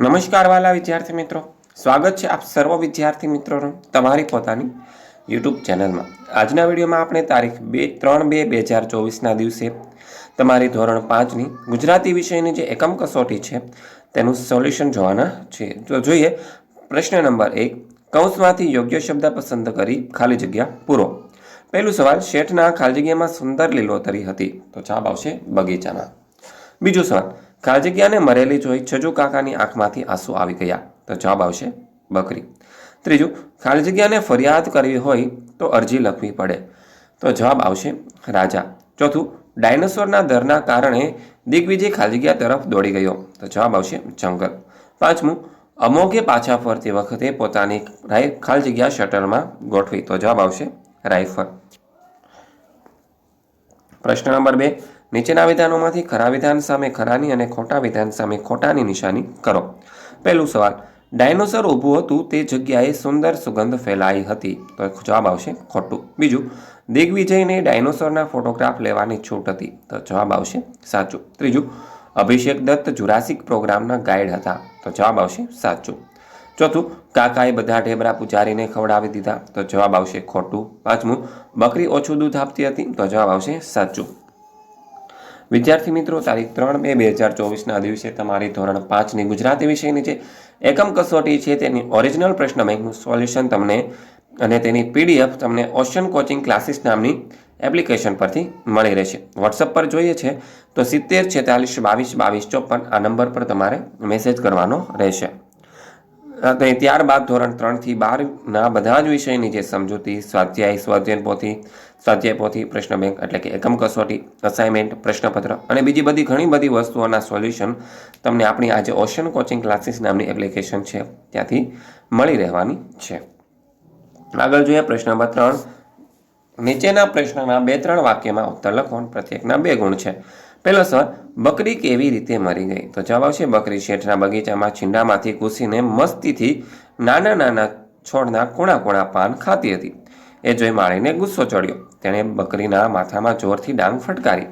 નમસ્કાર વાલા વિદ્યાર્થી મિત્રો. સ્વાગત છે આપ સર્વ વિદ્યાર્થી મિત્રોનું તમારી પોતાની યુટ્યુબ ચેનલમાં. આજના વિડીયોમાં આપણે તારીખ બે, ત્રણ બે બે હજાર ચોવીસના દિવસે તમારી ધોરણ પાંચની ગુજરાતી વિષયની જે એકમ કસોટી છે, તેનું સોલ્યુશન જોવાના છે તો જોઈએ, પ્રશ્ન નંબર એક, કૌંસમાંથી યોગ્ય શબ્દ પસંદ કરી ખાલી જગ્યા પૂરો. પહેલું સવાલ, શેઠના ખાલી જગ્યામાં સુંદર લીલોતરી હતી. તો જવાબ આવશે બગીચામાં બીજો સવાલ ખાલી જગ્યાને મરેલી જોઈ છજુ કાકાની આંખમાંથી આંસુ આવી ગયા. તો જવાબ આવશે બકરી. ત્રીજું ખાલી જગ્યાને ફરિયાદ કરવી હોય તો અરજી લખવી પડે. તો જવાબ આવશે રાજા. ચોથું, ડાયનોસોરના દરના કારણે દિગ્વિજય ખાલી તરફ દોડી ગયો. તો જવાબ આવશે જંગલ. પાંચમું, અમોઘે પાછા ફરતી વખતે પોતાની રાઈ ખાલી જગ્યા શટલમાં ગોઠવી. તો જવાબ આવશે રાઇફલ પ્રશ્ન નંબર બે નીચેના વિધાનોમાંથી ખરા વિધાન સામે ખરાની અને ખોટા વિધાન સામે ખોટાની નિશાની કરો. પહેલું સવાલ, ડાયનોસર ઊભું હતું તે જગ્યાએ સુંદર સુગંધ ફેલાઈ હતી. તો જવાબ આવશે ખોટું. બીજું, દિગ્વિજયને ડાયનોસરના ફોટોગ્રાફ લેવાની છૂટ હતી. તો જવાબ આવશે સાચું. ત્રીજું, અભિષેક દત્ત જુરાસિક પ્રોગ્રામના ગાઈડ હતા. તો જવાબ આવશે સાચું. ચોથું, કાકાએ બધા ઢેબરા પૂજારીને ખવડાવી દીધા. તો જવાબ આવશે ખોટું. પાંચમું, બકરી ઓછું દૂધ આપતી હતી. તો જવાબ આવશે સાચું. વિદ્યાર્થી મિત્રો, તારીખ ત્રણ બે બે હજાર ચોવીસના દિવસે તમારી ધોરણ પાંચની ગુજરાતી વિષયની જે એકમ કસોટી છે. તેની ઓરિજિનલ પ્રશ્ન બેંકનું સોલ્યુશન તમને અને તેની પીડીએફ તમને ઓશન કોચિંગ ક્લાસીસ નામની એપ્લિકેશન પરથી મળી રહેશે. વોટ્સઅપ પર જોઈએ છે તો સિત્તેર છેતાલીસ બાવીસ બાવીસ ચોપન આ નંબર પર તમારે મેસેજ કરવાનો રહેશે. અને ત્યારબાદ ધોરણ ત્રણથી બારના બધા જ વિષયની જે સમજૂતી, સ્વાધ્યાય સ્વાધ્યાયન પોથી, સ્વાધ્યાય પોથી, પ્રશ્ન બેંક એટલે કે એકમ કસોટી અસાઇનમેન્ટ પ્રશ્નપત્ર અને બીજી બધી ઘણી બધી વસ્તુઓના સોલ્યુશન તમને આપણી આજે ઓશન કોચિંગ ક્લાસીસ નામની એપ્લિકેશન છે, ત્યાંથી મળી રહેવાની છે. આગળ જોઈએ પ્રશ્ન ત્રણ. નીચેના પ્રશ્નના બે ત્રણ વાક્યમાં ઉત્તર લખો પ્રત્યેકના બે ગુણ છે. પહેલો સવાલ, બકરી કેવી રીતે મરી ગઈ? તો જવાબ આવશે, બકરી શેઠના બગીચામાં છીંડામાંથી કૂસીને મસ્તીથી નાના નાના છોડના કોણા કોણા પાન ખાતી હતી. એ જોઈ માળીને ગુસ્સો ચડ્યો. તેણે બકરીના માથામાં જોરથી ડાંગ ફટકારી.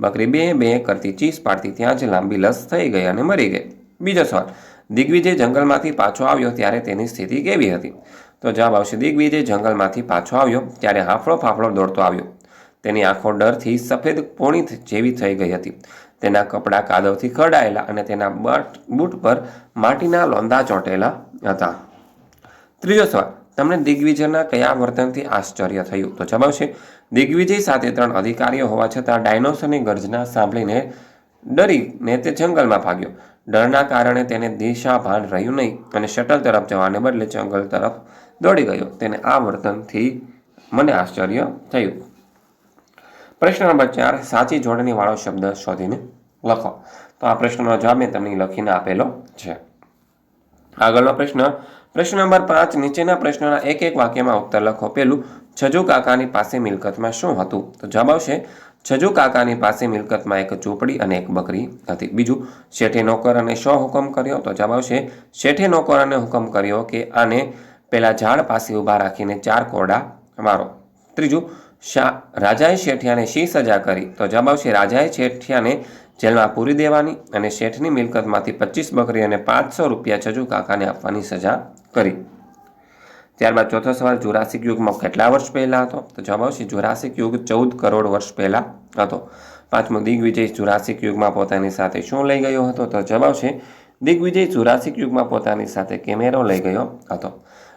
બકરી બે બે કરતી ચીસ પાડતી ત્યાં જ લાંબી લસ થઈ ગઈ અને મરી ગઈ. બીજો સવાલ, દિગ્વિજય જંગલમાંથી પાછો આવ્યો ત્યારે તેની સ્થિતિ કેવી હતી? તો જવાબ આવશે, દિગ્વિજય જંગલમાંથી પાછો આવ્યો ત્યારે હાફળો ફાફળો દોડતો આવ્યો. તેની આંખો ડરથી સફેદ પોણી જેવી થઈ ગઈ હતી. તેના કપડાં કાદવથી ખરડાયેલા અને તેના બટ બૂટ પર માટીના લોંદા ચોંટેલા હતા. ત્રીજો સવાલ, તમને દિગ્વિજયના કયા વર્તનથી આશ્ચર્ય થયું? તો જવાબ છે દિગ્વિજય સાથે ત્રણ અધિકારીઓ હોવા છતાં ડાયનોસરની ગર્જના સાંભળીને ડરીને તે જંગલમાં ભાગ્યો. ડરના કારણે તેને દિશા ભાન રહ્યું નહીં અને શટલ તરફ જવાને બદલે જંગલ તરફ દોડી ગયો. તેને આ વર્તનથી મને આશ્ચર્ય થયું. પ્રશ્ન નંબર ચાર, સાચી જોડણી વાળો શબ્દ શોધીને લખો. તો આ પ્રશ્નનો જવાબ મેં તમને લખીને આપેલો છે. આગળનો પ્રશ્ન પ્રશ્ન નંબર પાંચ, નીચેના પ્રશ્નોના એક એક વાક્યમાં ઉત્તર લખો. પેલું, છજુ કાકાની પાસે મિલકતમાં શું હતું? તો જવાબ આવશે, છજુ કાકાની પાસે મિલકતમાં એક ચોપડી અને એક બકરી હતી. બીજું, શેઠે નોકર અને શો હુકમ કર્યો? તો જવાબ આવશે, શેઠે નોકર અને હુકમ કર્યો કે આને પેલા ઝાડ પાસે ઊભા રાખીને ચાર કોરડા મારો. ત્રીજું શા, રાજાએ શેઠિયાને શી સજા કરી? તો જવાબ આવશે, રાજાએ શેઠિયાને જેલમાં પૂરી દેવાની અને શેઠની મિલકતમાંથી પચીસ બકરી અને પાંચસો રૂપિયા છજુ કાકાને આપવાની સજા કરી. ત્યારબાદ ચોથો સવાલ, જુરાસિક યુગમાં કેટલા વર્ષ પહેલાં હતો? તો જવાબ આવશે, જુરાસિક યુગ ચૌદ કરોડ વર્ષ પહેલાં હતો. પાંચમો દિગ્વિજય જુરાસિક યુગમાં પોતાની સાથે શું લઈ ગયો હતો? તો જવાબ આવશે, દિગ્વિજય જુરાસિક યુગમાં પોતાની સાથે કેમેરો લઈ ગયો હતો.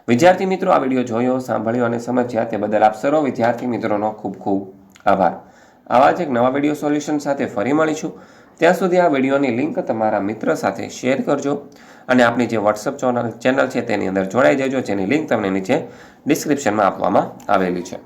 વિદ્યાર્થી મિત્રો, આ વીડિયો જોયો, સાંભળ્યો અને સમજ્યા તે બદલ આપ સર્વ વિદ્યાર્થી મિત્રોનો ખૂબ ખૂબ આભાર. આવા જ એક નવા વીડિયો સોલ્યુશન સાથે ફરી મળીશું. ત્યાં સુધી આ વિડીયોની લિંક તમારા મિત્ર સાથે શેર કરજો અને આપણી જે વોટ્સઅપ ચેનલ ચેનલ છે તેની અંદર જોડાઈ જજો. જેની લિંક તમને નીચે ડિસ્ક્રિપ્શનમાં આપવામાં આવેલી છે.